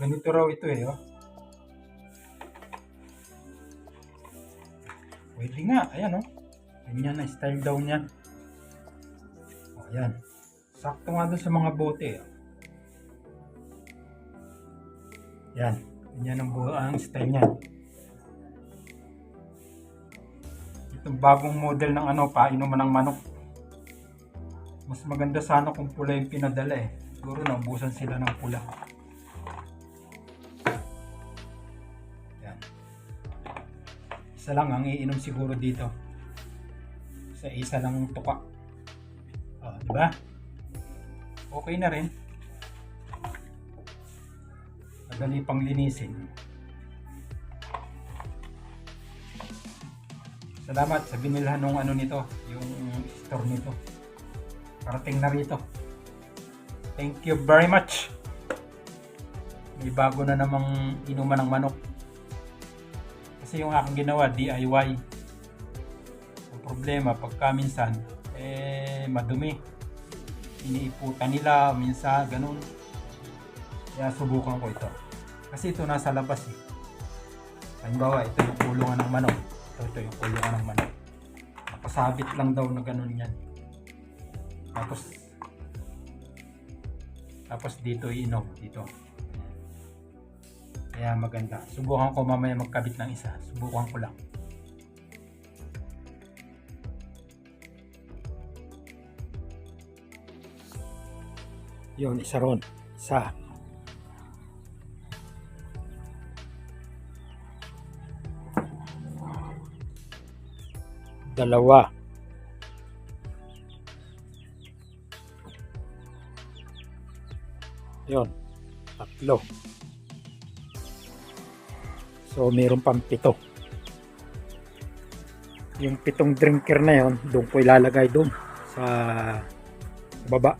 Ganito raw ito eh, oh. Pwede nga, ayan oh. Ganyan na style daw niyan. Oh, ayan. Sakto nga doon sa mga bote. Oh. Yan. Ganyan ang, ang style niyan. Itong bagong model ng ano, painuman ng manok. Mas maganda sana kung pula yung pinadala eh. Siguro naubusan sila ng pula. Isa lang ang iinom siguro dito. Sa isa lang tuka. Oh, di ba? Okay na rin. Madali pang linisin. Salamat sa binilhan ng ano nito, yung store nito. Parating na rito. Thank you very much. May bago na namang inuman ng manok. Kasi yung aking ginawa, DIY. Ang problema, pagka minsan, eh, madumi. Iniiputan nila, minsan, ganun. Kaya subukan ko ito. Kasi ito nasa labas eh. Halimbawa, ito yung kulungan ng manok. Ito, ito yung kulungan ng manok. Nakasabit lang daw na ganun yan. Tapos, tapos dito iinom, dito. Kaya maganda. Subukan ko mamaya magkabit ng isa. Subukan ko lang. Yun, isa ron. Isa. Dalawa. Yun. Tatlo. So, meron pang pito. Yung pitong drinker na yon, doon ko ilalagay doon sa baba.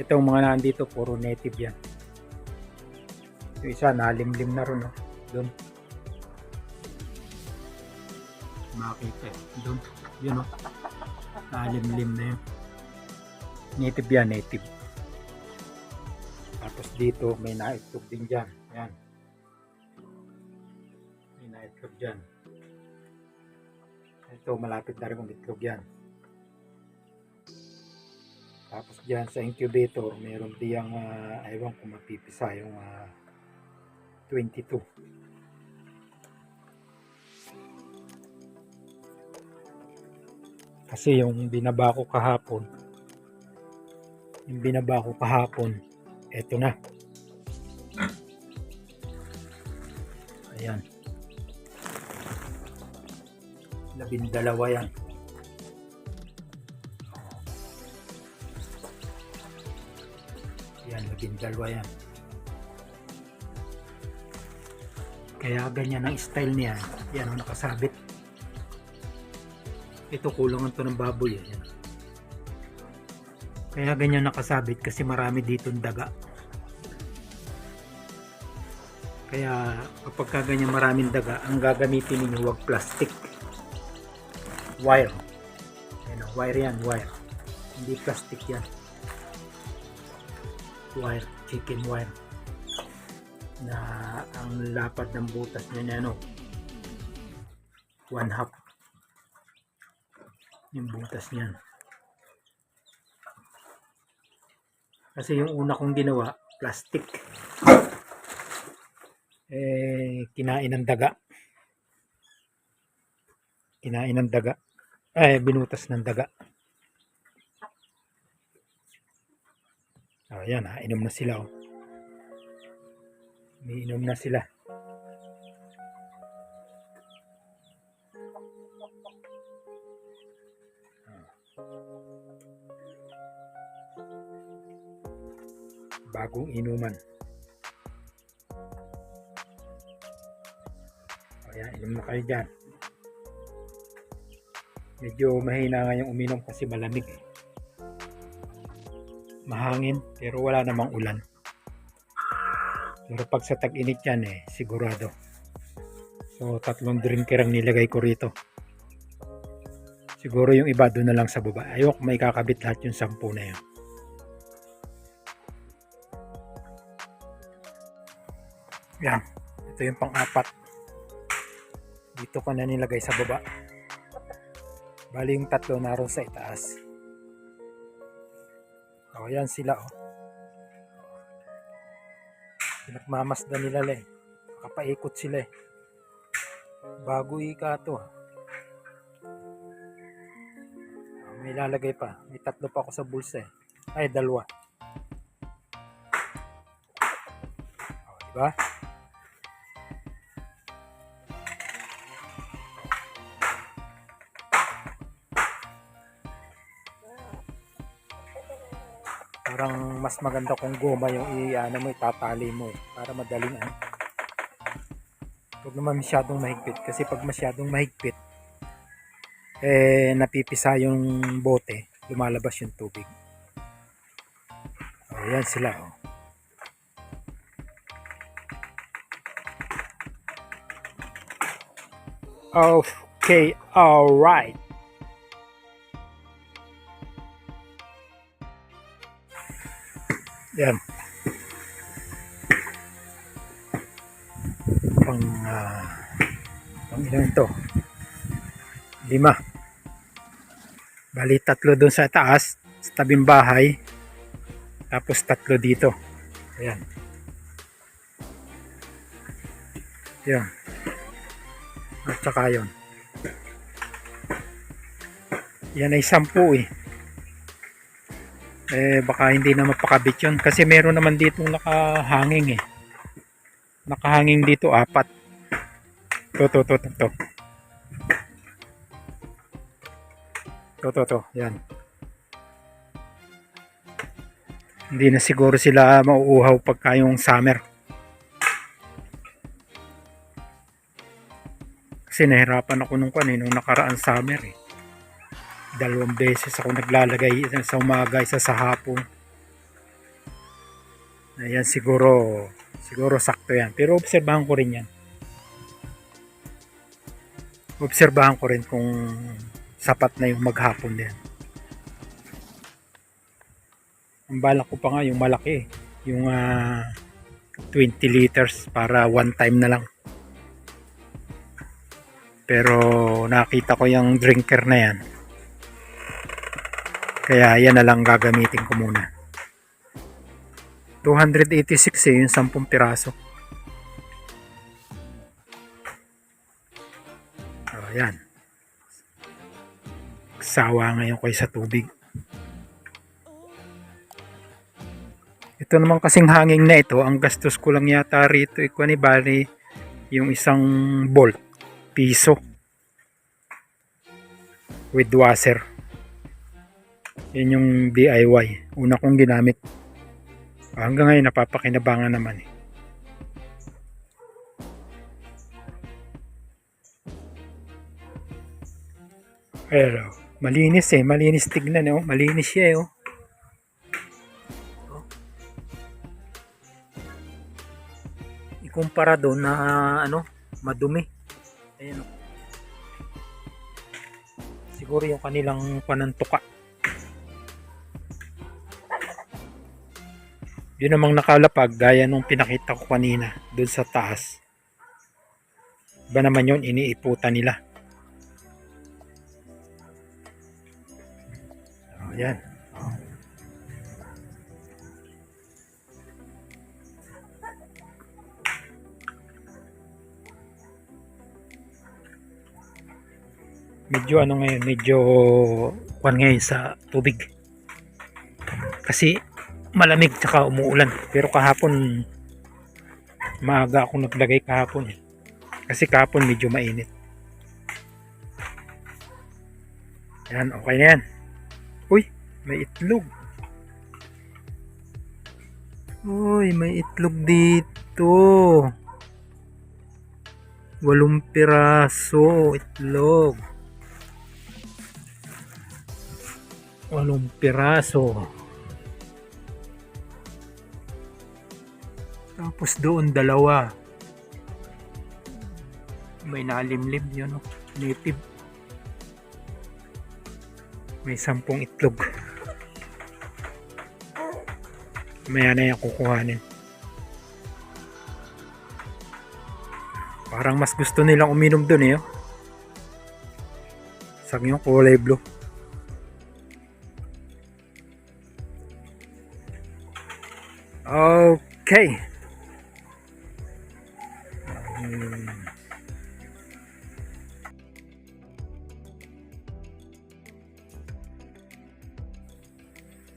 Itong mga nandito, puro native yan. Yung isa, nalimlim na ron, no? Doon. Makita eh. Doon. Yun, no? Nalimlim na yun. Native yan, native. Tapos dito, may naitlog din dyan. Yan. May naitlog dyan. Ito, malapit na rin kung itlog yan. Tapos dyan sa incubator, meron diyang, uh, ewan kung mapipisa yung ah, 22. Kasi yung binaba ko kahapon, yung binaba ko kahapon, eto na. Ayan. Labindalawa yan. Yan, labindalawa yan. Kaya ganyan ang style niya. Yan ang nakasabit. Ito kulangan to ng baboy. eh. Yan. Kaya ganyan nakasabit kasi marami dito daga. Kaya kapag ka ganyan maraming daga, ang gagamitin ninyo huwag plastic. Wire. Yan, oh, wire yan, wire. Hindi plastic yan. Wire, chicken wire. Na ang lapad ng butas niya na ano, one half. Yung butas niyan. Kasi yung una kong ginawa, plastic. Eh, kinain ng daga. Kinain ng daga. Eh, binutas ng daga. Oh, yan, ha, inom na sila. Oh. Umiinom na sila. Bagong inuman. Ayan, inom na kayo dyan. Medyo mahina nga yung uminom kasi malamig. eh. Mahangin, pero wala namang ulan. Pero pag sa tag-init yan eh, sigurado. So, tatlong drinker ang nilagay ko rito. Siguro yung iba doon na lang sa baba. Ayok may kakabit lahat yung sampu na yun. Yan. Ito yung pang-apat. Dito ko na nilagay sa baba. Bali yung tatlo naroon sa itaas. O, yan sila, oh. Pinagmamasdan nila, le. Kapaikot sila, eh. Bago ika to, ah. May lalagay pa. May tatlo pa ako sa bulsa, eh. Ay, dalawa. O, diba? Parang mas maganda kung goma yung i-ano mo, itatali mo para madaling ano. Huwag naman masyadong mahigpit kasi pag masyadong mahigpit eh napipisa yung bote, lumalabas yung tubig. Oh, yan sila oh. Okay, all Yan. Pang, ah, pang ilan ito? Lima. Bali, tatlo doon sa taas, sa tabing bahay. Tapos tatlo dito. Ayan. Yan. At saka yun. Yan ay sampu eh eh baka hindi na mapakabit yun. Kasi meron naman dito nakahanging eh. Nakahanging dito apat. To to to to to. To to to. Yan. Hindi na siguro sila mauuhaw pagka yung summer. Kasi nahirapan ako nung kan eh, nakaraan summer eh dalawang beses ako naglalagay sa umaga isa sa hapon. Ayan siguro siguro sakto yan. Pero obserbahan ko rin yan. Obserbahan ko rin kung sapat na yung maghapon din. Ang balak ko pa nga yung malaki. Yung ah, 20 liters para one time na lang. Pero nakita ko yung drinker na yan kaya yan na lang gagamitin ko muna. 286 eh, yung 10 piraso. Oh, yan. Sawa ngayon ko sa tubig. Ito naman kasing hanging na ito, ang gastos ko lang yata rito, ikaw ni bali yung isang bolt, piso with washer. Yan yung DIY. Una kong ginamit. Hanggang ngayon napapakinabangan naman eh. Pero, malinis eh. Malinis tignan eh. Oh. Malinis siya eh. Oh. Ikumpara doon na ano, madumi. Ayan oh. Siguro yung kanilang panantuka. Yun namang nakalapag gaya nung pinakita ko kanina dun sa taas. Ba naman yun iniiputan nila. Oh, yan. Medyo ano ngayon medyo kwan ngayon sa tubig. Kasi malamig tsaka umuulan. Pero kahapon maaga ako naglagay kahapon eh. kasi kahapon medyo mainit. Yan okay na yan. Uy may itlog. Uy may itlog dito. Walong piraso itlog. Walong piraso Tapos doon dalawa. May nalimlim yun, no? native. May sampung itlog. Maya na yan kukuhanin. Parang mas gusto nilang uminom dun eh. Oh. Sang yung kulay blue. Okay.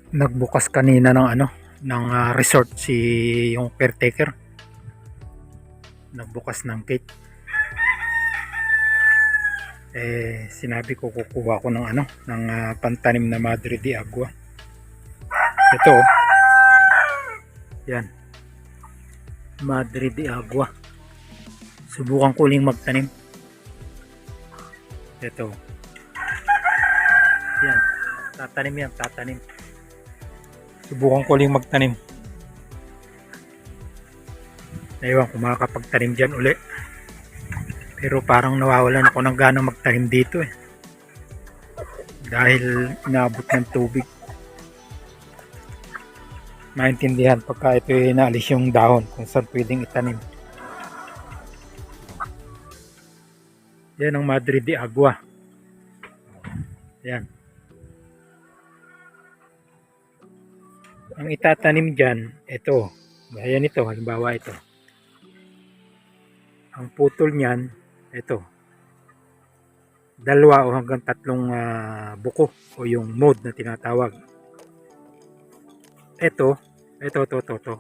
Nagbukas kanina ng ano, ng ah, resort si yung caretaker. Nagbukas ng gate. Eh sinabi ko kukuha ko ng ano, ng ah, pantanim na Madre de Agua. Ito. oh. Yan. Madre de Agua. Subukan ko uling magtanim. Ito. Yan. Tatanim yan, tatanim. Subukan ko uling magtanim. Ewan kung makakapagtanim dyan uli. Pero parang nawawalan ako ng gana magtanim dito eh. Dahil inaabot ng tubig. Maintindihan pagka ito inaalis yung dahon kung saan pwedeng itanim. Yan ang Madre de Agua. Yan. Ang itatanim dyan, ito. Gaya nito, halimbawa ito. Ang putol niyan, ito. Dalawa o hanggang tatlong ah, buko o yung mode na tinatawag. Ito, ito, ito, ito, ito.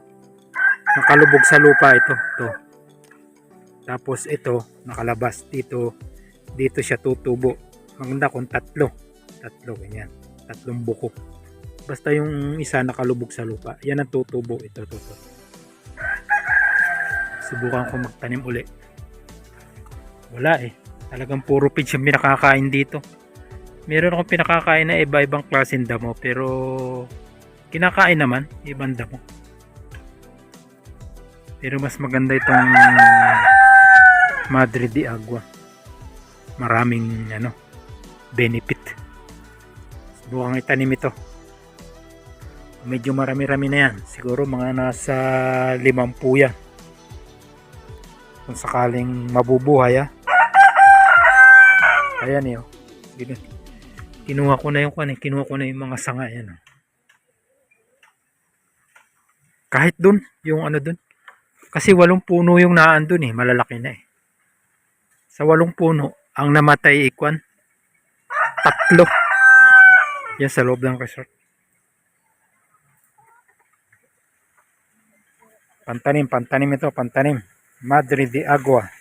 Nakalubog sa lupa ito, ito. Tapos ito, nakalabas dito. Dito siya tutubo. Maganda kung tatlo. Tatlo, ganyan. Tatlong buko. Basta yung isa nakalubog sa lupa. Yan ang tutubo. Ito, ito. Subukan ko magtanim uli. Wala eh. Talagang puro pitch yung pinakakain dito. Meron akong pinakakain na iba-ibang klaseng damo. Pero kinakain naman. Ibang damo. Pero mas maganda itong Madre de Agua. Maraming ano benefit. Subukan itanim ito. Medyo marami-rami na yan. Siguro mga nasa limampu yan. Kung sakaling mabubuhay ah. Ayan eh. oh. Kinuha ko na yung kwan eh. Kinuha ko na yung mga sanga yan. oh. Kahit dun, yung ano dun. Kasi walong puno yung naan dun eh. Malalaki na eh. Sa walong puno, ang namatay ikwan. Tatlo. Yan sa loob ng resort. Pantanim, pantanim ito, pantanim. Madre de Agua.